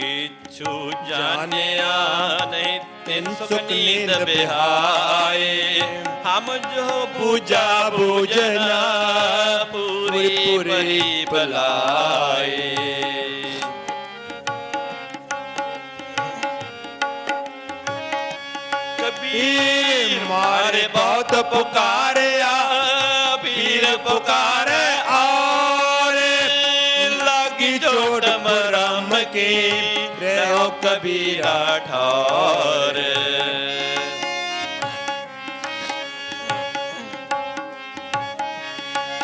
ਕੀਛੂ ਜਾਣਿਆ ਨਹੀਂ, ਤਿੰਨ ਸੁਖ ਨੀਂਦ ਬਿਹਾਏ। ਹਮ ਜੋ ਪੂਜਾ ਬੂਜਨਾ ਪੂਰੀ ਪੂਰੀ ਭਲਾਏ। ਕਬੀਰ ਮਾਰੇ ਬਹੁਤ ਪੁਕਾਰਿਆ, ਪੀਰ ਪੁਕਾਰੇ ਰਹੋ ਕਬੀਰਾ ਠਾਰ।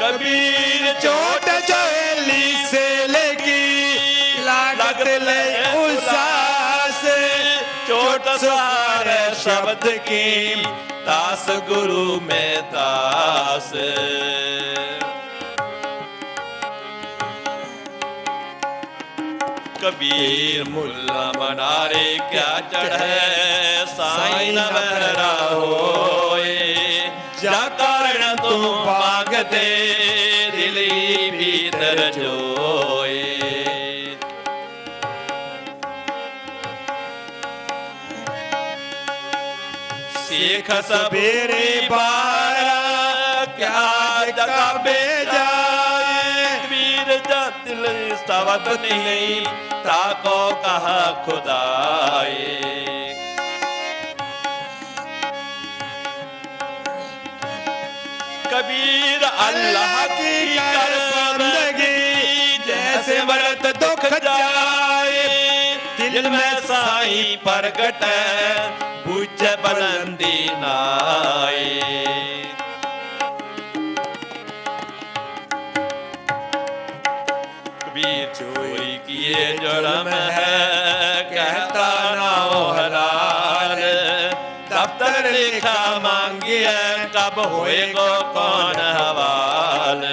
ਕਬੀਰ ਚੋਟ ਜਲੀ ਸੇ ਲਗੀ ਲਾਗਤ ਲੈ ਉਸਾਸ। ਚੋਟ ਸਾਰ ਸ਼ਬਦ ਕੀ ਤਾਸ ਗੁਰੂ ਮੈਂ ਤਾਸ ਕਬੀਰ ਮੁੱਲਾ ਮਨਾਰੇ ਕਿਆ ਚੜੈ ਸਾਈਂ ਨਵਰਾ ਹੋਏ। ਜਾ ਕਾਰਣ ਤੂੰ ਪਾਗਤੇ ਦਿਲੀ ਭੀਤਰ ਜੋਏ। ਸਿੱਖ ਸਬੇਰੇ ਬਾਰਾ ਕਿਆ ਜਕਾਬੇ वीर जातिल सवत नहीं ताको कहा खुदाए कबीर अल्लाह की कर बंदगी जैसे व्रत दुख जाए दिल में साईं प्रगट बुझ बुलंदी नाए चोरी किए जुर्म है कहता ना हो हलाल दफ्तर लिखा मांगिए कब होएगो कौन हवाल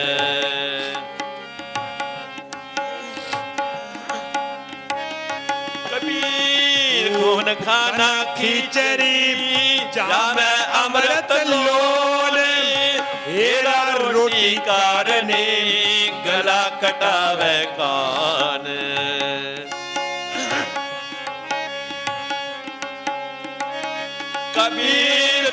कबीर खून खाना खिचड़ी जामे अमृत लोन हेरा रोटी कारने गला कटावे कान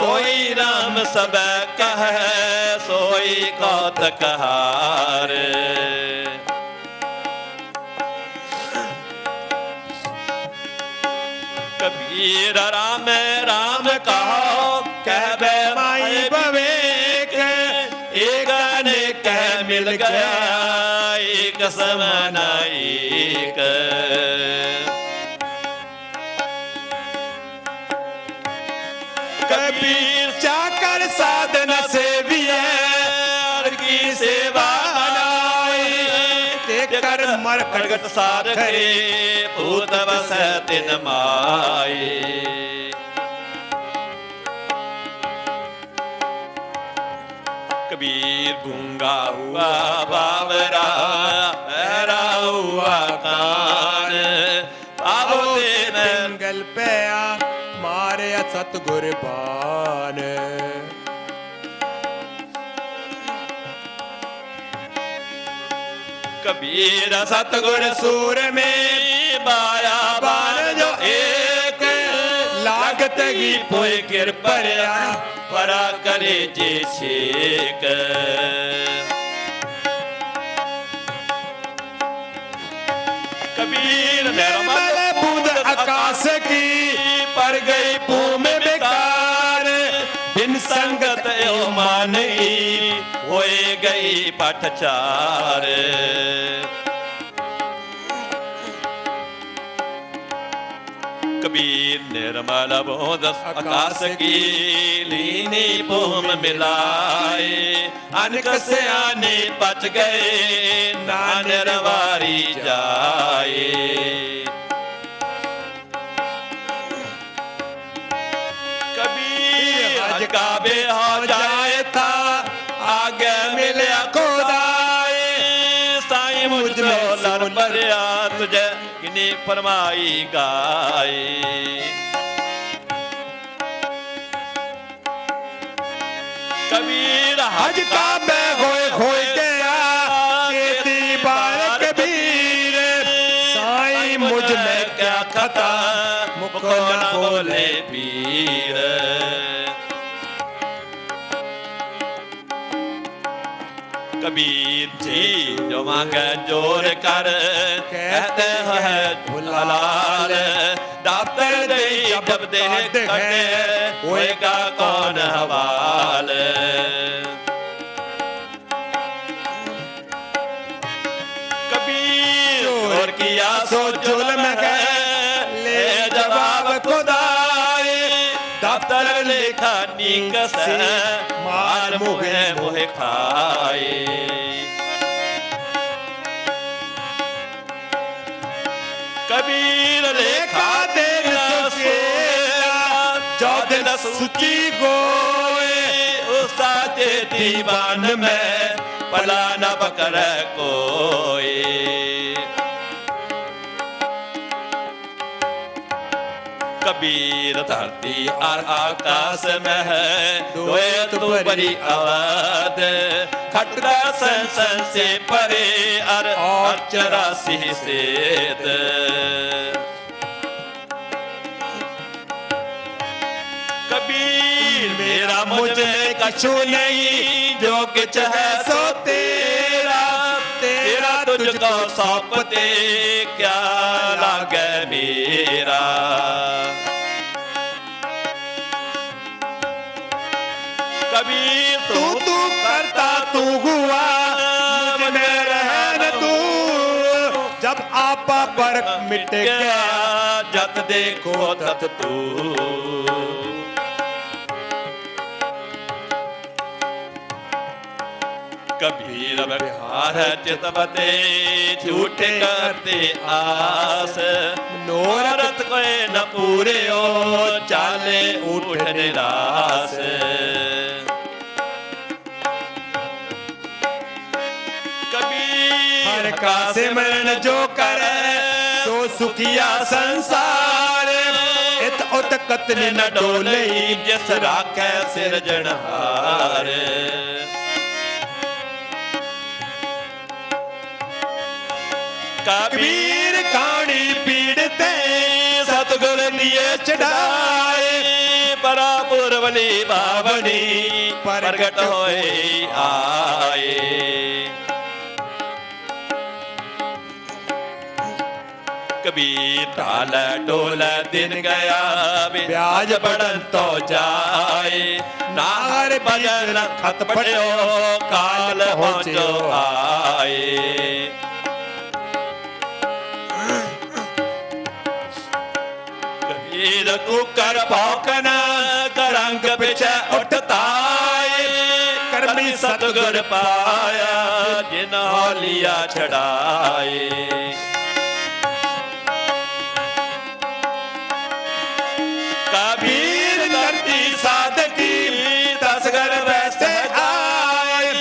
ਸੋਈ ਰਾਮ ਸਬੈ ਕਹੈ, ਸੋਈ ਕੌਤਕ ਹਾਰ। ਕਬੀਰ ਰਾਮ ਰਾਮ ਕਹੋ, ਕਹਿ ਮਾਈ ਭਵੇਕ ਏਕ ਅਨੇਕ ਮਿਲ ਗਿਆ, ਏਕ ਸਮਨਾਈਕ ਪੀਰ ਚਾ ਸਾਧਨ ਸੇਵੀਐ ਸੇਵਾ ਹਨਾਈ ਤੇ ਕਰ ਮਰ ਸਾਖਰੇ, ਭੂਤ ਵਸੈ ਤਿਨ ਮਾਈ। ਕਬੀਰ ਗੁੰਗਾ ਹੁਆ ਬਾਵਰਾ ਹੈਰਾ ਹੁਆ ਕਾਂ ਸਤਗੁਰ ਬਾਣ ਕਬੀਰ ਸਤਗੁਰ ਸੂਰਮੇ ਬਾਰਾ ਬਾਰ ਜੋ ਏਕ। ਲਾਗਤ ਗੀ ਪੋਇ ਕਿਰ ਪਰਿਆ ਪਰਾ ਕਰੇ ਜੇ ਛੇਕ। ਕਬੀਰ ਨਿਰਮਲ ਕਈ ਪਠਚਾਰ ਕਬੀਰ ਨਿਰਮਲ ਬੋਧ ਆਕਾਸ ਕੀ ਲੀਨੀ ਭੂਮ ਮਿਲਾਏ। ਅਨਕ ਸਿਆਨੇ ਪਚ ਗਏ ਨਾ ਨਿਰਵਾਰੀ ਜਾਏ। ਕਬੀਰ ਹਜ ਕਾਬੇ ਹੋ ਜਾਏ। ਫਰਮਾਈ ਗਾਏ ਕਬੀਰ ਹਜ ਬੈ ਹੋਏ ਖੋਏ ਗਿਆ ਕੀਤੀ ਬਾਰ ਕਬੀਰ ਸਾਈ ਮੁਝ ਮੈਂ ਕਿਆ ਖਤਾ ਮੁਖ ਨਾ ਬੋਲੇ ਪੀਰ। ਕਬੀਰ ਜੀ। ਮੰਗੈ ਜੋਰ ਕਰ। ਕਹਤੇ ਹੈ ਭੁਲਾਲ ਦਾਤਰ ਦੇਈ ਜਬ ਦੇਹ ਕਟੇ। ਹੋਏਗਾ ਕੌਣ ਹਵਾਲ? ਕਬੀਰ ਸੋ ਜ਼ੁਲਮ ਹੈ। ਲੈ ਜਵਾਬ ਖੁਦਾਏ। ਦਫਤਰ ਲਿਖਾ ਨਿਕਸ ਮਾਰ ਮੁਹੇ ਮੁਹੇ ਖਾਏ। ਸੁਚੀ ਗੋਏ, ਉਸਤਾਦੇ ਦੀਵਾਨ ਮੈਂ, ਭਲਾ ਨਾ ਬਕਰ ਕੋਈ ਕਬੀਰ ਧਰਤੀ ਅਰ ਆਕਾਸ ਮਹਿ, ਦੋਏ ਤੂ ਬਰੀ ਆਵਾਦ। ਖਟਦਾ ਸੰ ਸੰ ਸੇ ਪਰੇ, ਅਰ ਅਚਰਾ ਸਿਹ ਸੇਤ। मेरा मुझ कछु नहीं, जो कुछ है सो तेरा। तेरा तुझको सौंपते क्या लागे मेरा? कबीर तू तू करता तू हुआ, मुझ तू। जब आपा पर मिट गया जत देखो तत तू। ਕਬੀਰ ਬਿਹਾਰ ਚਿਤਵਤੇ ਝੂਠ ਕਰਤੇ ਆਸ। ਮਨੋਰਥ ਕੋਏ ਨ ਪੂਰਿਓ, ਚਾਲੇ ਉਠ ਨਿਰਾਸ ਕਬੀਰ ਕਾ ਸਿਮਰਨ ਜੋ ਕਰੇ, ਸੋ ਸੁਖੀਆ ਸੰਸਾਰ। ਇਤ ਉਤ ਕਤਨ ਨ ਡੋਲੇ ਜਿਸ ਰਾਖੈ ਸਿਰਜਣਹਾਰ। ਕਬੀਰ ਕਾਣੀ ਪੀੜਤੇ ਸਤਗੁਰ ਦੀਏ ਚੜਾਏ। ਪਰਾਪੁਰ ਵਲੀ ਬਾਵਣੀ ਪ੍ਰਗਟ ਹੋਏ ਆਏ। ਕਬੀਰ ਢਾਲ ਡੋਲ ਦਿਨ ਗਿਆ ਵਿਆਜ ਬੜਨ ਤੋ ਜਾਏ। ਨਾਰ ਬਜਨ ਖਤ ਪੜਿਓ ਕਾਲ ਪਹੁੰਚੋ ਆਏ। ਕਬੀਰ ਕੁਕਰ ਭੌਕਨਾ ਕਰੰਗ ਪਿਛੇ ਉੱਠਤਾਏ ਕਰਮੀ ਸਤਗੁਰ ਪਾਇਆ, ਜਿਨ ਹੌਲੀਆ ਛੜਾਏ ਕਬੀਰ ਕਰਤੀ ਸਾਧਕੀ ਦਸਗਰ ਵੈਸੇ ਆਏ।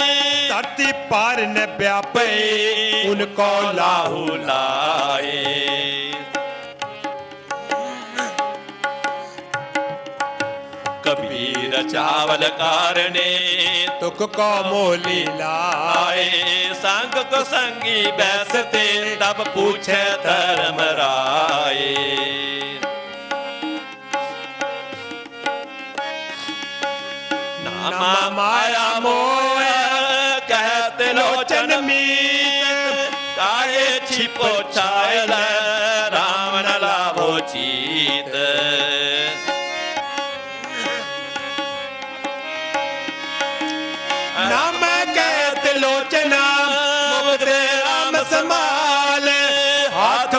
ਧਰਤੀ ਪਾਰ ਨੇ ਵਿਆਪੇ ਉਨ ਕੋ ਲਾਹੂ ਲਾਹੂ ਲਾਏ। ਚਾਵਲ ਕਾਰਨੇ। ਤੁਕ ਕੋ ਮੋਲੀ ਲਾਏ। ਸੰਗ ਕੋ ਸੰਗੀ ਬੈਸਤੇ ਤਬ ਪੁੱਛੇ ਧਰਮ ਰਾਏ। ਨਾਮਾ ਮਾਇਆ ਮੋਹ ਕਹਿਤੇ ਲੋਚਨ ਮੀਤ। ਕਾਏ ਛਿਪੋ ਛਾਇਲ। ਰਾਮ ਨ ਲਾਭੋ ਚੀਤ।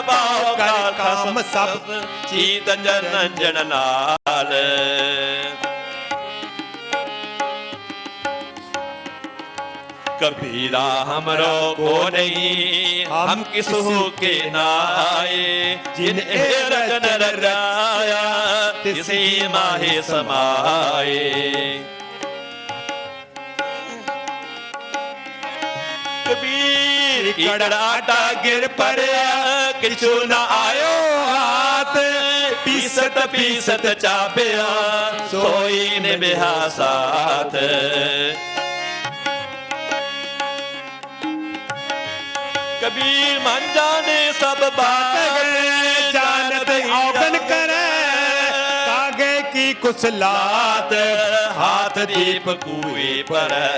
ਹੱਥ ਪਾਉ ਕਰ ਕੰਮ ਖਸਮ ਸਭ ਸਭ ਚੀਤ ਜਨ ਜਨ ਨਾਲ कबीरा हमरो को नहीं हम किसहु के नाए जिन रजन रजाया ਤਿਸੀ ਮਾਹੇ ਸਮਾਏ ਕਬੀਰ ਕੜਾਟਾ ਗਿਰ ਪਰਿਆ ਕਿਛੂ ਨਾ ਆਇਓ ਹਾਥ। ਪੀਸਤ ਪੀਸਤ ਚਾਪਿਆ ਸੋਈ ਨੇ ਬਿਹਾ ਸਾਥ। ਕਬੀਰ ਮਨ ਜਾਣੇ ਸਭ ਬਾਤ ਜਾਨਤ ਔਗਨ ਕਰੈ। ਕਾਗੇ ਕੀ ਕੁਸਲਾਤ ਹਾਥ ਦੀਪ ਕੂਏ ਪਰੈ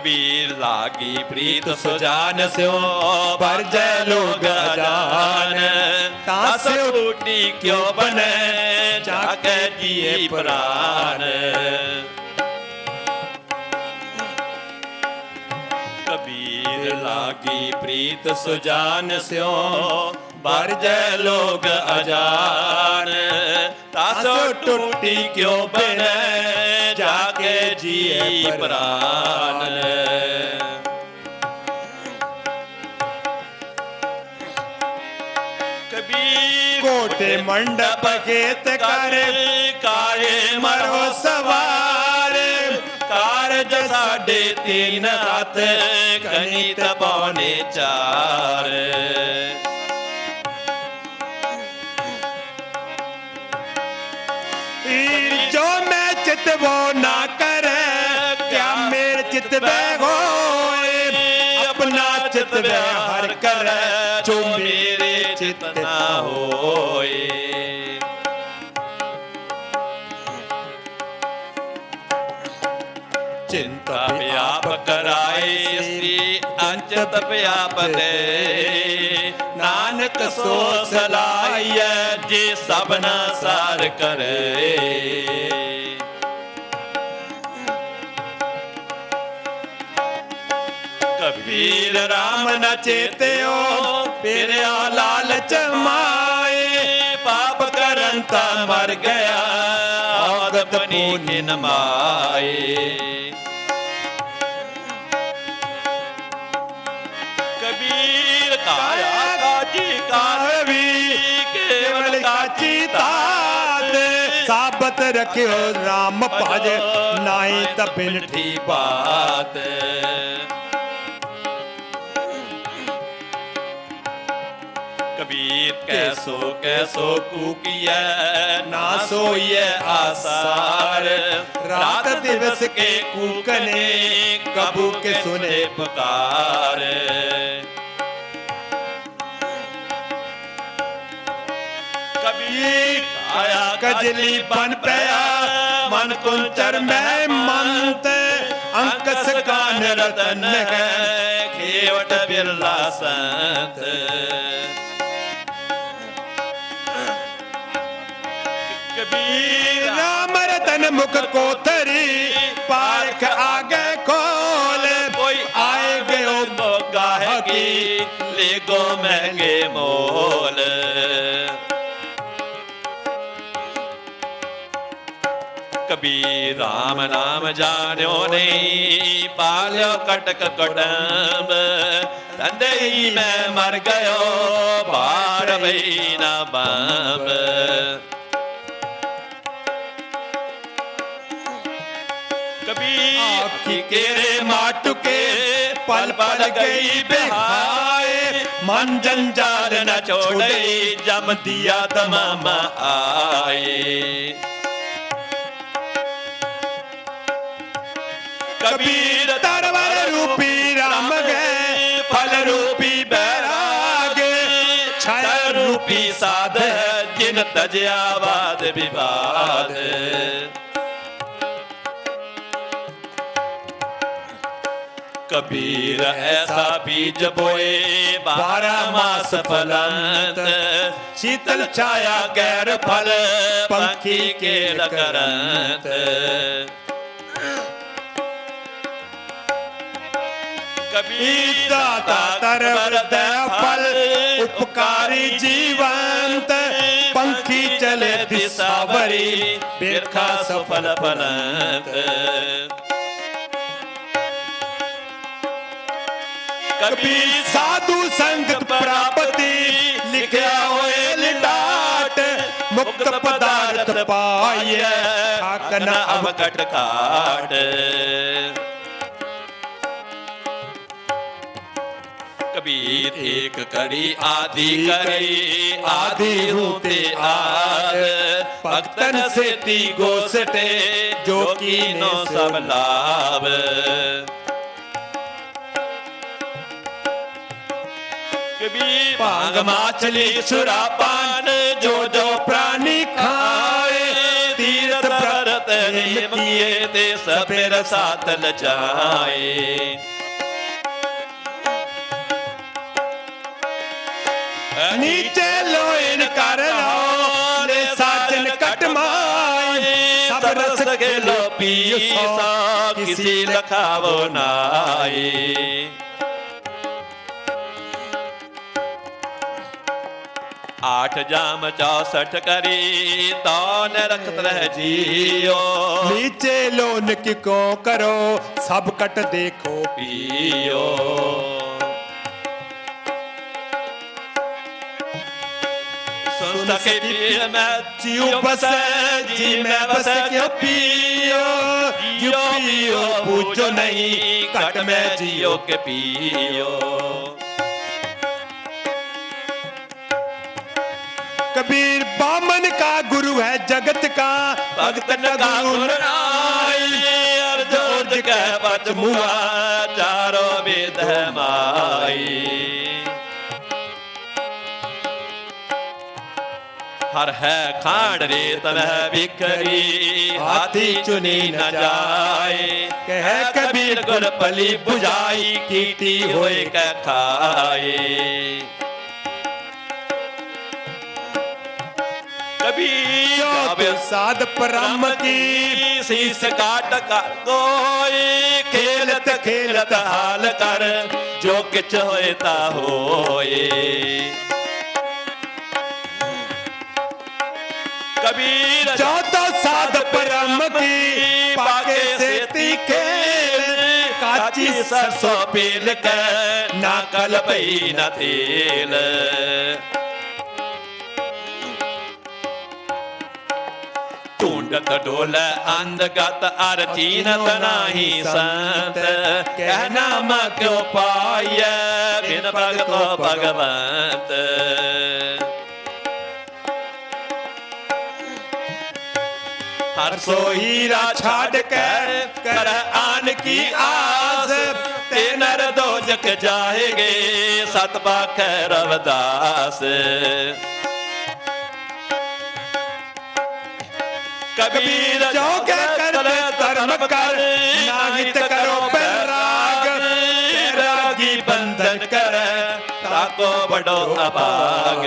ਕਬੀਰ ਲਾਗੀ ਪ੍ਰੀਤ ਸੁਜਾਨ ਸਿਓ ਪਰ ਜੈ ਲੋਗ ਅਜਾਨ। ਤਾਂ ਤਸ ਟੂਟੀ ਕਿਉ ਬਨੈ ਜਾ ਕੇ ਜੀਏ ਪ੍ਰਾਨ। ਕਬੀਰ ਲਾਗੀ ਪ੍ਰੀਤ ਸੁਜਾਨ ਸਿਓ ਬਰ ਜੈ ਲੋਗ ਅਜਾਨ ਤਾਸੋ ਟੁੱਟੀ ਕਿਉ ਬਨੈ ਜਾ ਕੇ ਜੀ ਪ੍ਰਾਨ ਕਬੀਰ ਕੋਟੇ ਮੰਡਪ ਖੇਤ ਕਰ ਕਾਏ ਮਰੋ ਸਵਾਰ ਕਾਰਜ ਸਾਡੇ ਤਿੰਨ ਹੱਥ ਕਨੀ ਤਪਾਉਨੇ ਚਾਰ ਜੋ ਮੈਂ ਚਿਤਵੋ ਨਾ ਕਰੈ, ਕਿਆ ਮੇਰ ਚਿਤ ਬੈ ਹੋਏ? ਆਪਣਾ ਚਿਤ ਹਰ ਕਰੈ, ਜੋ ਮੇਰੇ ਚਿਤ ਨਾ ਹੋਏ। ਚਿੰਤਾ ਵਿਆਪ ਕਰਾਏ ਸ੍ਰੀ ਅੰਚਤ ਵਿਆਪ ਦੇ ਨਾਨਕ ਸੋ ਸਲਾਈਐ ਜੇ ਸਭਨਾ ਸਾਰ ਕਰੇ। ਕਬੀਰ ਰਾਮ ਨ ਚੇਤਿਓ, ਪਿਰਿਆ ਲਾਲਚ ਮਾਏ। ਪਾਪ ਕਰਨ ਤਾ ਮਰ ਗਿਆ ਆਦਤ ਪੂਨੀ ਨ ਮਾਏ। ਸਾਬਤ ਰਖਿਓ RAM ਭਜ। ਨਾਹੀ ਤਾਂ ਬਿਨ ਬਾਤ। ਕਬੀਰ ਕੈਸੋ ਕੈਸੋ ਕੂਕੀਐ, ਨਾ ਸੋਈਐ ਆਸਾਰ। ਰਾਤ ਦਿਵਸ ਕੇ ਕੂਕਨੇ, ਕਬੂ ਕੇ ਸੁਨੇ ਪੁਕਾਰ। ਕਜਲੀ ਬਨ ਪਿਆ, ਮਨ ਕੁੰਚਰ ਮੈਂ ਮੰਤ ਅੰਕ ਸਕਾਨ ਰਤਨ ਹੈ, ਖੇਵਟ ਬਿਰਲਾ ਸੰਤ। ਕਬੀਰ ਰਾਮ ਰਤਨ ਮੁਖ ਕੋਥਰੀ ਪਾਰਖ ਆਗੇ ਖੋਲ ਕੋਈ ਆਏ ਗਿਓ ਗਾਹਕੀ ਲੈ ਗੋ ਮਹਿੰਗੇ ਮੋਲ। ਕਬੀਰ ਰਾਮ ਨਾਮ ਜਾਣਿਓ ਨਹੀਂ ਪਾਲਿਓ ਕਟਕ ਕਟੰਬ। ਤੰਦੇ ਹੀ ਮੈਂ ਮਰ ਗਇਓ ਬਾੜ ਵਈ ਨਾ ਬੰਬ। ਕਬੀਰ ਆਖੀ ਕੇਰੇ ਮਾਟੁਕੇ ਪਲ ਪਲ ਗਈ ਬਿਹਾਏ। ਮਨ ਜੰਜਾਲ ਨ ਛੋੜਈ ਜਮ ਦਿਆ ਤਮਾਮ ਆਏ ਕਬੀਰ ਤਰਵਰ ਰੂਪੀ ਰਾਮ ਗਏ, ਫਲ ਰੂਪੀ ਬੈਰਾਗ। ਛਾਇਆ ਰੂਪੀ ਸਾਧ ਜਿਨ ਤਜਿਆ ਬਾਦ ਵਿਵਾਦ। ਕਬੀਰ ਐਸਾ ਬੀਜ ਬੋਏ ਬਾਰਹ ਮਾਸ ਫਲੰਤ। ਸ਼ੀਤਲ ਛਾਇਆ ਗੈਰ ਫਲ, ਪੰਖੀ ਕੇਲ ਕਰੰਤ। ਕਬੀਰ ਦਾਤਾ ਤਰਵਰ ਫਲ, ਉਪਕਾਰੀ ਜੀਵੰਤ, ਪੰਖੀ ਚਲੇ ਦਿਸਾਵਰੀ, ਬਿਰਖਾ ਸਫਲ ਫਲੰਤ ਕਬੀਰ ਸਾਧੂ ਸੰਗਤ ਪ੍ਰਾਪਤੀ, ਲਿਖਿਆ ਹੋਏ ਲਿਡਾਟ ਮੁਕਤ ਪਦਾਰਥ ਪਾਈਐ ਠਾਕ ਨ ਘਾਟ। ਕਬੀਰ ਏਕ ਕੜੀ ਆਦੀ ਕਰੀ, ਆਦੀ ਹੂੰ ਤੇ ਆਦ। ਭਗਤਨ ਸੇਤੀ ਗੋਸਟੇ, ਜੋ ਕੀਨੋ ਸਭ ਲਾਭ। ਕਬੀਰ ਭਾਂਗ ਮਾਛਲੀ ਸੁਰਾਪਾਨ, ਜੋ ਜੋ ਪ੍ਰਾਨੀ ਖਾਏ। ਤੀਰਥ ਭਰਤ ਨੇਮ ਕੀਏ ਤੇ ਸਪਿਰ ਸਾਥ ਲਜਾਏ ਨੀਚੇ ਲੋਇਨ ਕਰ ਲਓ ਲੈ ਸਾਜਨ ਕਟਮਾਏ ਸਭ ਰਸ ਕੇ ਲੋ ਪੀਸਾ ਕਿਸੀ ਲਖਾਵੋ ਨਾਏ ਆਠ ਜਾਮ 64 ਕਰੀ ਤਾਨ ਰਖਤ ਰਹਿ ਜੀਓ। ਨੀਚੇ ਲੋਨ ਕੀ ਕੋ ਕਰੋ ਸਭ ਕਟ ਦੇਖੋ ਪੀਓ। ਸੁਣ ਸਕੇ ਪੀਰ ਮੈਂ ਜਿਉ ਬਸੈ ਜੀ ਮੈਂ ਬਸੈ ਕਿਉ ਪੀਓ ਜਿਉ ਪੀਓ ਪੂਜੋ ਨਹੀਂ ਘਟ ਮੈਂ ਜਿਉ ਕੇ ਪੀਓ कबीर बामन का गुरु है जगत का ਭਗਤਨ ਕਾ ਗੁਰ ਨਾਈ ਅਰਜ ਉਰਜ ਕਹਿ ਬਚ ਮੁਆ ਹਰ ਹੈ ਖਾੜ ਰੇ ਲਹਿ ਵਿਖਰੀ ਹਾਥੀ ਚੁਨੀ ਨ ਜਾਏ। ਕਹਿ ਕਬੀਰ ਗੁਰ ਪਲੀ 부ਝਾਈ ਕੀਤੀ ਹੋਏ ਕਹਿ ਖਾਏ। ਕਬੀਰ ਸਾਧ ਪਰਮ ਕੀ ਸੀਸ ਕਾਟ ਕਰ ਕੋਈ ਖੇਲਤ ਖੇਲਤ ਹਾਲ ਕਰ ਜੋ ਕਿਛ ਹੋਏ ਤਾ ਹੋਏ। कबीर जाता साध परम की पाके से तीखे काची सरसों पील के ना कल पई न तेल ढूंढत ढोल अंधगत अर चीनत नाही संत कहना म क्यों पाय बिन भगतो भगवंत ਹਰ ਸੋ ਹੀਰਾ ਛੱਡ ਕੇ ਕਰ ਆਨ ਕੀ ਆਸ, ਤੇ ਨਰ ਦੋਜਕ ਜਾਏਗੇ, ਸਤ ਬਾਖੈ ਰਵਦਾਸ। ਕਬੀਰ ਜੋ ਕੇ ਕਰ ਧਰਮ ਕਰ ਨਾਹਿਤ ਕਰੋ ਪਰ ਰਾਗ ਰਾਗੀ ਬੰਧਨ ਕਰ ਤਾਕੋ ਬੜੋ ਅਪਾਗ